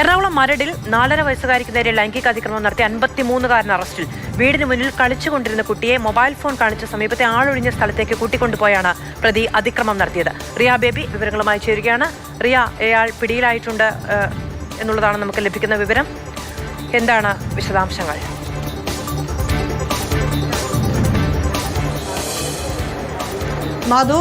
എറണാകുളം മരടിൽ നാലര വയസ്സുകാരിക്ക് നേരെ ലൈംഗിക അതിക്രമം നടത്തിയ അൻപത്തിമൂന്നുകാരൻ അറസ്റ്റിൽ. വീടിന് മുന്നിൽ കളിച്ചുകൊണ്ടിരുന്ന കുട്ടിയെ മൊബൈൽ ഫോൺ കാണിച്ച സമീപത്തെ ആളൊഴിഞ്ഞ സ്ഥലത്തേക്ക് കൂട്ടിക്കൊണ്ടുപോയാണ് പ്രതി അതിക്രമം നടത്തിയത്. റിയ ബേബി വിവരങ്ങളുമായി ചേരുകയാണ്. റിയ അയാൾ പിടിയിലായിട്ടുണ്ട് എന്നുള്ളതാണ് നമുക്ക് ലഭിക്കുന്ന വിവരം. എന്താണ് വിശദാംശങ്ങൾ? മധു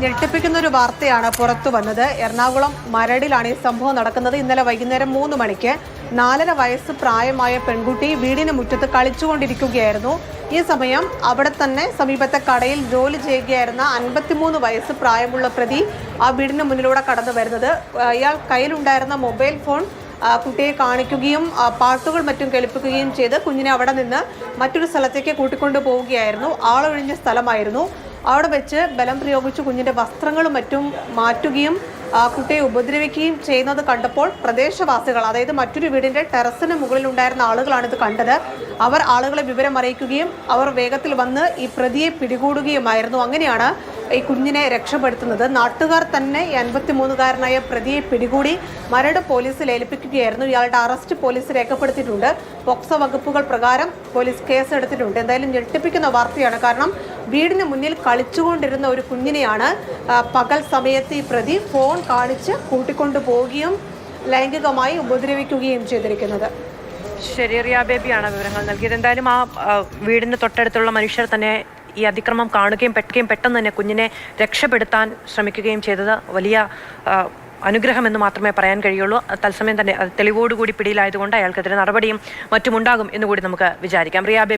ഞെട്ടിപ്പിക്കുന്ന ഒരു വാർത്തയാണ് പുറത്തു വന്നത്. എറണാകുളം മരടിലാണ് ഈ സംഭവം നടക്കുന്നത്. ഇന്നലെ വൈകുന്നേരം മൂന്ന് മണിക്ക് നാലര വയസ്സ് പ്രായമായ പെൺകുട്ടി വീടിന് മുറ്റത്ത് കളിച്ചുകൊണ്ടിരിക്കുകയായിരുന്നു. ഈ സമയം അവിടെ തന്നെ സമീപത്തെ കടയിൽ ജോലി ചെയ്യുകയായിരുന്ന അൻപത്തിമൂന്ന് വയസ്സ് പ്രായമുള്ള പ്രതി ആ വീടിന് മുന്നിലൂടെ കടന്നു വരുന്നത്. ഇയാൾ കയ്യിലുണ്ടായിരുന്ന മൊബൈൽ ഫോൺ കുട്ടിയെ കാണിക്കുകയും പാട്ടുകൾ മറ്റും കേൾപ്പിക്കുകയും ചെയ്ത് കുഞ്ഞിനെ അവിടെ നിന്ന് മറ്റൊരു സ്ഥലത്തേക്ക് കൂട്ടിക്കൊണ്ടു പോവുകയായിരുന്നു ആളൊഴിഞ്ഞ സ്ഥലമായിരുന്നു. അവിടെ വെച്ച് ബലം പ്രയോഗിച്ച് കുഞ്ഞിന്റെ വസ്ത്രങ്ങളും മറ്റും മാറ്റുകയും ആ, കുട്ടിയെ ഉപദ്രവിക്കുകയും ചെയ്യുന്നത് കണ്ടപ്പോൾ പ്രദേശവാസികൾ അതായത് മറ്റൊരു വീടിന്റെ ടെറസിന് മുകളിൽ ഉണ്ടായിരുന്ന ആളുകളാണ് ഇത് കണ്ടത്. അവർ ആളുകളെ വിവരം അറിയിക്കുകയും അവർ വേഗത്തിൽ വന്ന് ഈ പ്രതിയെ പിടികൂടുകയുമായിരുന്നു. അങ്ങനെയാണ് ഈ കുഞ്ഞിനെ രക്ഷപ്പെടുത്തുന്നത് നാട്ടുകാർ തന്നെ അൻപത്തിമൂന്നുകാരനായ പ്രതിയെ പിടികൂടി മരട് പോലീസിൽ ഏൽപ്പിക്കുകയായിരുന്നു. ഇയാളുടെ അറസ്റ്റ് പോലീസ് രേഖപ്പെടുത്തിയിട്ടുണ്ട്. പോക്സോ വകുപ്പുകൾ പ്രകാരം പോലീസ് കേസെടുത്തിട്ടുണ്ട്. എന്തായാലും ഞെട്ടിപ്പിക്കുന്ന വാർത്തയാണ്. കാരണം വീടിന് മുന്നിൽ കളിച്ചുകൊണ്ടിരുന്ന ഒരു കുഞ്ഞിനെയാണ് പകൽ സമയത്ത് ഈ പ്രതി ഫോൺ കാണിച്ച് കൂട്ടിക്കൊണ്ടു പോവുകയും ലൈംഗികമായി ഉപദ്രവിക്കുകയും ചെയ്തിരിക്കുന്നത്. ശരി റിയ ബേബിയാണ് വിവരങ്ങൾ നൽകിയത്. എന്തായാലും ആ, വീടിന് തൊട്ടടുത്തുള്ള മനുഷ്യർ തന്നെ ഈ അതിക്രമം കാണുകയും പെട്ടുകയും പെട്ടെന്ന് തന്നെ കുഞ്ഞിനെ രക്ഷപ്പെടുത്താൻ ശ്രമിക്കുകയും ചെയ്തത് വലിയ അനുഗ്രഹം അനുഗ്രഹമെന്ന് മാത്രമേ പറയാൻ കഴിയുള്ളൂ. തത്സമയം തന്നെ തെളിവോടുകൂടി പിടിയിലായതുകൊണ്ട് അയാൾക്കെതിരെ നടപടിയും മറ്റുമുണ്ടാകും എന്നുകൂടി നമുക്ക് വിചാരിക്കാം. റിയ ബേബി